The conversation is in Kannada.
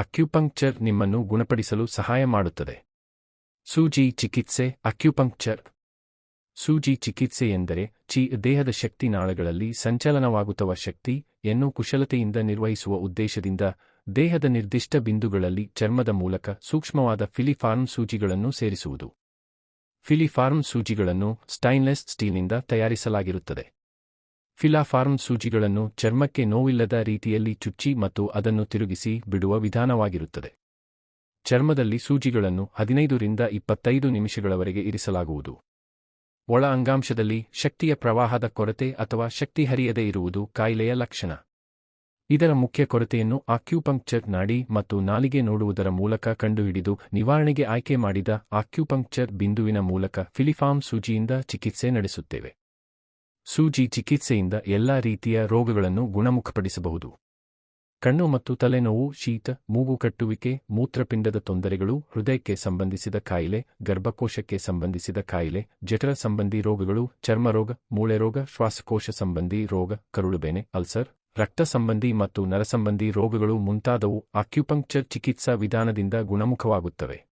ಅಕ್ಯುಪಂಕ್ಚರ್ ನಿಮ್ಮನ್ನು ಗುಣಪಡಿಸಲು ಸಹಾಯ ಮಾಡುತ್ತದೆ. ಸೂಜಿ ಚಿಕಿತ್ಸೆ, ಅಕ್ಯುಪಂಕ್ಚರ್. ಸೂಜಿ ಚಿಕಿತ್ಸೆ ಎಂದರೆ, ಚಿ ದೇಹದ ಶಕ್ತಿ ನಾಳಗಳಲ್ಲಿ ಸಂಚಲನವಾಗುತ್ತವ ಶಕ್ತಿ ಎನ್ನು ಕುಶಲತೆಯಿಂದ ನಿರ್ವಹಿಸುವ ಉದ್ದೇಶದಿಂದ ದೇಹದ ನಿರ್ದಿಷ್ಟ ಬಿಂದುಗಳಲ್ಲಿ ಚರ್ಮದ ಮೂಲಕ ಸೂಕ್ಷ್ಮವಾದ ಫಿಲಿಫಾರ್ಮ್ ಸೂಜಿಗಳನ್ನು ಸೇರಿಸುವುದು. ಫಿಲಿಫಾರ್ಮ್ ಸೂಜಿಗಳನ್ನು ಸ್ಟೈನ್ಲೆಸ್ ಸ್ಟೀಲ್ನಿಂದ ತಯಾರಿಸಲಾಗಿರುತ್ತದೆ. ಫಿಲಾಫಾರ್ಮ್ ಸೂಜಿಗಳನ್ನು ಚರ್ಮಕ್ಕೆ ನೋವಿಲ್ಲದ ರೀತಿಯಲ್ಲಿ ಚುಚ್ಚಿ ಮತ್ತು ಅದನ್ನು ತಿರುಗಿಸಿ ಬಿಡುವ ವಿಧಾನವಾಗಿರುತ್ತದೆ. ಚರ್ಮದಲ್ಲಿ ಸೂಜಿಗಳನ್ನು ಹದಿನೈದರಿಂದ ಇಪ್ಪತ್ತೈದು ನಿಮಿಷಗಳವರೆಗೆ ಇರಿಸಲಾಗುವುದು. ಒಳ ಅಂಗಾಂಶದಲ್ಲಿ ಶಕ್ತಿಯ ಪ್ರವಾಹದ ಕೊರತೆ ಅಥವಾ ಶಕ್ತಿ ಹರಿಯದೇ ಇರುವುದು ಕಾಯಿಲೆಯ ಲಕ್ಷಣ. ಇದರ ಮುಖ್ಯ ಕೊರತೆಯನ್ನು ಆಕ್ಯುಪಂಕ್ಚರ್ ನಾಡಿ ಮತ್ತು ನಾಲಿಗೆ ನೋಡುವುದರ ಮೂಲಕ ಕಂಡುಹಿಡಿದು ನಿವಾರಣೆಗೆ ಆಯ್ಕೆ ಮಾಡಿದ ಆಕ್ಯುಪಂಕ್ಚರ್ ಬಿಂದುವಿನ ಮೂಲಕ ಫಿಲಿಫಾರ್ಮ್ ಸೂಜಿಯಿಂದ ಚಿಕಿತ್ಸೆ ನಡೆಸುತ್ತೇವೆ. ಸೂಜಿ ಚಿಕಿತ್ಸೆಯಿಂದ ಎಲ್ಲಾ ರೀತಿಯ ರೋಗಗಳನ್ನು ಗುಣಮುಖಪಡಿಸಬಹುದು. ಕಣ್ಣು ಮತ್ತು ತಲೆನೋವು, ಶೀತ, ಮೂಗು ಕಟ್ಟುವಿಕೆ, ಮೂತ್ರಪಿಂಡದ ತೊಂದರೆಗಳು, ಹೃದಯಕ್ಕೆ ಸಂಬಂಧಿಸಿದ ಕಾಯಿಲೆ, ಗರ್ಭಕೋಶಕ್ಕೆ ಸಂಬಂಧಿಸಿದ ಕಾಯಿಲೆ, ಜಠರ ಸಂಬಂಧಿ ರೋಗಗಳು ಚರ್ಮರೋಗ ಮೂಳೆ ರೋಗ, ಶ್ವಾಸಕೋಶ ಸಂಬಂಧಿ ರೋಗ ಕರುಳುಬೇನೆ ಅಲ್ಸರ್, ರಕ್ತ ಸಂಬಂಧಿ ಮತ್ತು ನರಸಂಬಂಧಿ ರೋಗಗಳು ಮುಂತಾದವು ಆಕ್ಯುಪಂಕ್ಚರ್ ಚಿಕಿತ್ಸಾ ವಿಧಾನದಿಂದ ಗುಣಮುಖವಾಗುತ್ತವೆ.